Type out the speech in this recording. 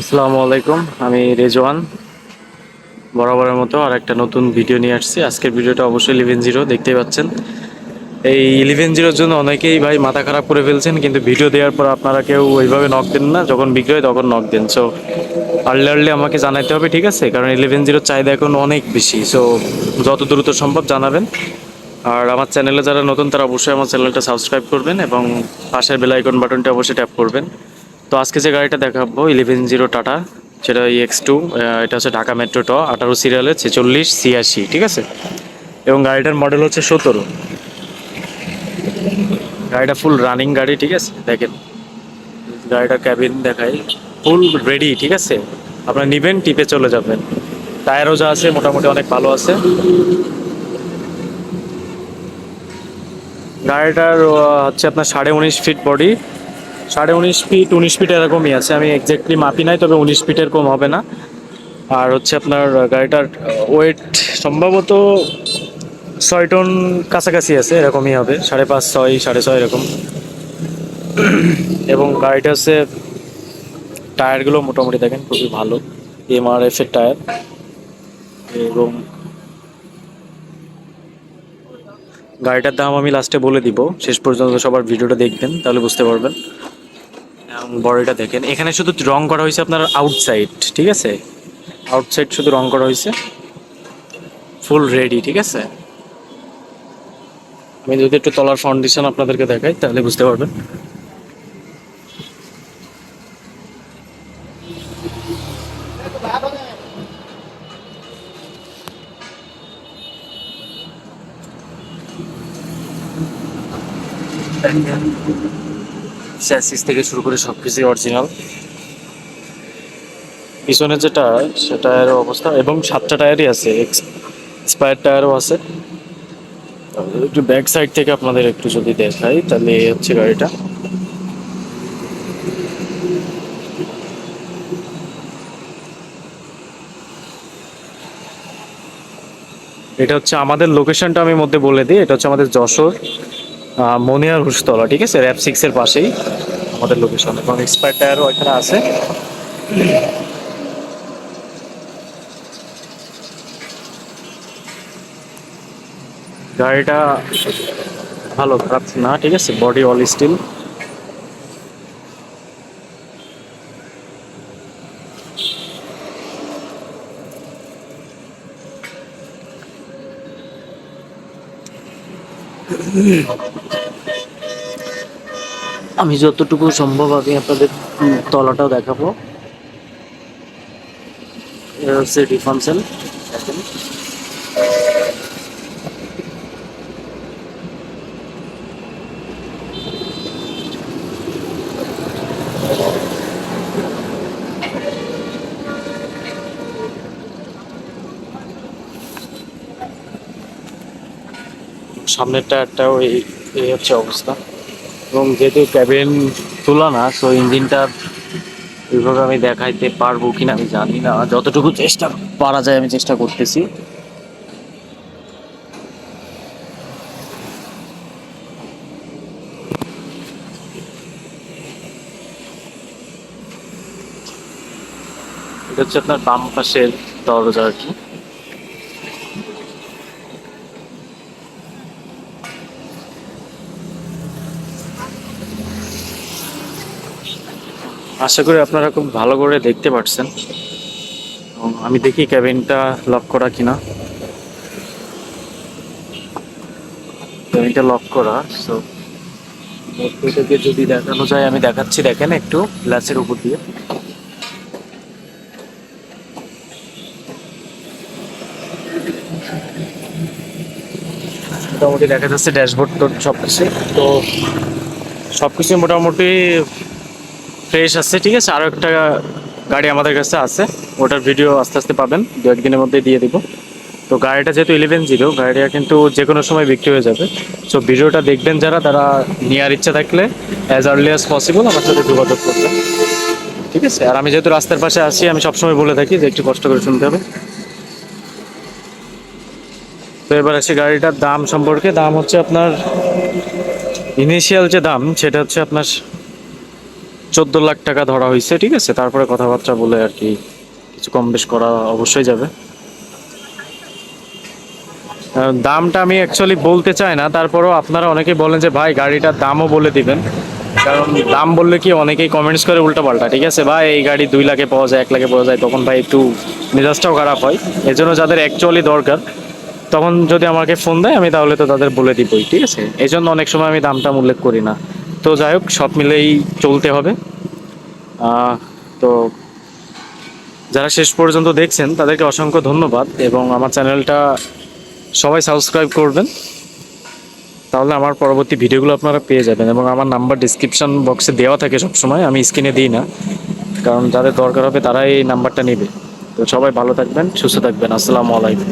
আসসালামু আলাইকুম, আমি রেজওয়ান। বরাবরের মতো আর একটা নতুন ভিডিও নিয়ে আসছি। আজকের ভিডিওটা অবশ্যই ইলেভেন জিরো, দেখতেই পাচ্ছেন। এই ইলেভেন জিরোর জন্য অনেকেই ভাই মাথা খারাপ করে ফেলছেন, কিন্তু ভিডিও দেওয়ার পর আপনারা কেউ ওইভাবে নক দেন না। যখন বিক্রি হয় তখন নক দেন। সো আর্লি আর্লি আমাকে জানাইতে হবে, ঠিক আছে? কারণ ইলেভেন জিরোর চাহিদা এখন অনেক বেশি। সো যত দ্রুত সম্ভব জানাবেন। আর আমার চ্যানেলে যারা নতুন, তারা অবশ্যই আমার চ্যানেলটা সাবস্ক্রাইব করবেন এবং পাশের বেল আইকন বাটনটা অবশ্যই ট্যাপ করবেন। তো আজকে যে গাড়িটা দেখাবো ইলেভেন জিরো টাটা সেটা এক্স টু এটা হচ্ছে ঢাকা মেট্রো ট আঠারো সিরিয়ালের ছেচল্লিশ, ছিয়াশি, ঠিক আছে? এবং গাড়িটার মডেল হচ্ছে সতেরো। গাড়িটা ফুল রানিং গাড়ি, ঠিক আছে? দেখেন, গাড়িটা ক্যাবিন দেখাই। ফুল রেডি ঠিক আছে? আপনারা নিবেন, টিপে চলে যাবেন। টায়ারও যা আছে, মোটামুটি অনেক ভালো আছে। গাড়িটার হচ্ছে আপনার সাড়ে উনিশ ফিট বডি সাড়ে উনিশ ফিট উনিশ ফিট এরকমই আছে। আমি এক্স্যাক্টলি মাপি নাই, তবে উনিশ ফিটের কম হবে না। আর হচ্ছে আপনার গাড়িটার ওয়েট সম্ভবত ছয় টন কাছাকাছি আছে, এরকমই হবে। সাড়ে পাঁচ, ছয়, সাড়ে ছয় এরকম। এবং গাড়িটা হচ্ছে, টায়ারগুলো মোটামুটি দেখেন, খুবই ভালো। এমআরএফ এর টায়ার। এবং গাড়িটার দাম আমি লাস্টে বলে দিব। শেষ পর্যন্ত সবার ভিডিওটা দেখবেন, তাহলে বুঝতে পারবেন। বডিটা দেখেন। এখানে শুধু রং করা হয়েছে আপনার আউটসাইড ঠিক আছে? আউটসাইড শুধু রং করা হয়েছে। ফুল রেডি ঠিক আছে? আমি যদি একটু তলার ফাউন্ডেশন আপনাদেরকে দেখাই, তাহলে বুঝতে পারবেন। স্যাসিস থেকে শুরু করে সব কিছুই অরিজিনাল পিছনে যে টায়ার সে টায়ারের অবস্থা, এবং সাতটা টায়ারই আছে এক্সপায়ার টায়ারও আছে। একটু ব্যাক সাইড থেকে আপনাদের একটু যদি দেখাই, তাহলে এই হচ্ছে গাড়িটা। এটা হচ্ছে আমাদের লোকেশনটা আমি মধ্যে বলে দিই, এটা হচ্ছে আমাদের যশোর। মনিয়ার হুসতলা ঠিক আছে? র্যাপ সিক্সের পাশেই আমাদের লোকেশন এবং এক্সপায়ার টায়ারও এখানে আছে। গাড়িটা ভালো, খারাপ না, ঠিক আছে? বডি অল স্টিল আমি যতটুকু সম্ভব আমি আপনাদের তলাটাও দেখাবো। এটা হচ্ছে ডিফান্সেল। দেখেন সামনের টায়ারটাও এই হচ্ছে অবস্থা। এবং যেহেতু ক্যাবিন তোলা না সো ইঞ্জিনটা ওইভাবে আমি দেখাইতে পারব কিনা আমি জানি না। যতটুকু চেষ্টা পারা যায় আমি চেষ্টা করতেছি। এটা হচ্ছে আপনার বাম পাশের দরজা আর কি। আশা করি আপনারা খুব ভালো করে দেখতে পাচ্ছেন আমি দেখি ক্যাবিনটা লক করা কিনা। ক্যাবিনটা লক করা সো থেকে যদি দেখানো যায়, আমি দেখাচ্ছি, দেখেন একটু গ্লাসের উপর দিয়ে। মোটামুটি দেখা যাচ্ছে ড্যাশবোর্ড সব কিছু তো সব কিছু মোটামুটি ফ্রেশ আছে, ঠিক আছে? আরও একটা গাড়ি আমাদের কাছে আছে। ওটার ভিডিও আস্তে আস্তে পাবেন। দু একদিনের মধ্যে দিয়ে দিব। তো গাড়িটা যেহেতু ইলেভেন জিরো গাড়িটা কিন্তু যে কোনো সময় বিক্রি হয়ে যাবে। সো ভিডিওটা দেখবেন যারা, তারা নেওয়ার ইচ্ছা থাকলে অ্যাজ আর্লি অ্যাজ পসিবল আমার সাথে যোগাযোগ করবেন। ঠিক আছে? আর আমি যেহেতু রাস্তার পাশে আসি আমি সবসময় বলে থাকি যে একটু কষ্ট করে শুনতে হবে। তো এবার আসি গাড়িটার দাম সম্পর্কে। দাম হচ্ছে আপনার ইনিশিয়াল যে দাম, সেটা হচ্ছে আপনার চোদ্দ লাখ টাকা ধরা হয়েছে, ঠিক আছে? তারপরে কথাবার্তা বলে আর কি কিছু কম বেশ করা অবশ্যই যাবে। দামটা আমি অ্যাকচুয়ালি বলতে চাই না, তারপরেও আপনারা অনেকে বলেন যে, ভাই, গাড়িটার দামও বলে দিবেন। কারণ দাম বললে কি অনেকেই কমেন্টস করে উল্টাপাল্টা, ঠিক আছে? ভাই, এই গাড়ি দুই লাখে পাওয়া যায়, এক লাখে পাওয়া যায়। তখন ভাই একটু মেজাজটাও খারাপ হয়। এজন্য যাদের অ্যাকচুয়ালি দরকার, তখন যদি আমাকে ফোন দেয়, আমি তাহলে তো তাদের বলে দিবই, ঠিক আছে? এই জন্য অনেক সময় আমি দামটা উল্লেখ করি না। তো যাই হোক, সব মিলেই চলতে হবে। তো যারা শেষ পর্যন্ত দেখছেন, তাদেরকে অসংখ্য ধন্যবাদ এবং আমার চ্যানেলটা সবাই সাবস্ক্রাইব করবেন। তাহলে আমার পরবর্তী ভিডিওগুলো আপনারা পেয়ে যাবেন এবং আমার নাম্বার ডিসক্রিপশন বক্সে দেওয়া থাকে সবসময়, আমি স্ক্রিনে দিই না। কারণ যাদের দরকার হবে তারাই এই নাম্বারটা নেবে। তো সবাই ভালো থাকবেন, সুস্থ থাকবেন। আসসালামু আলাইকুম।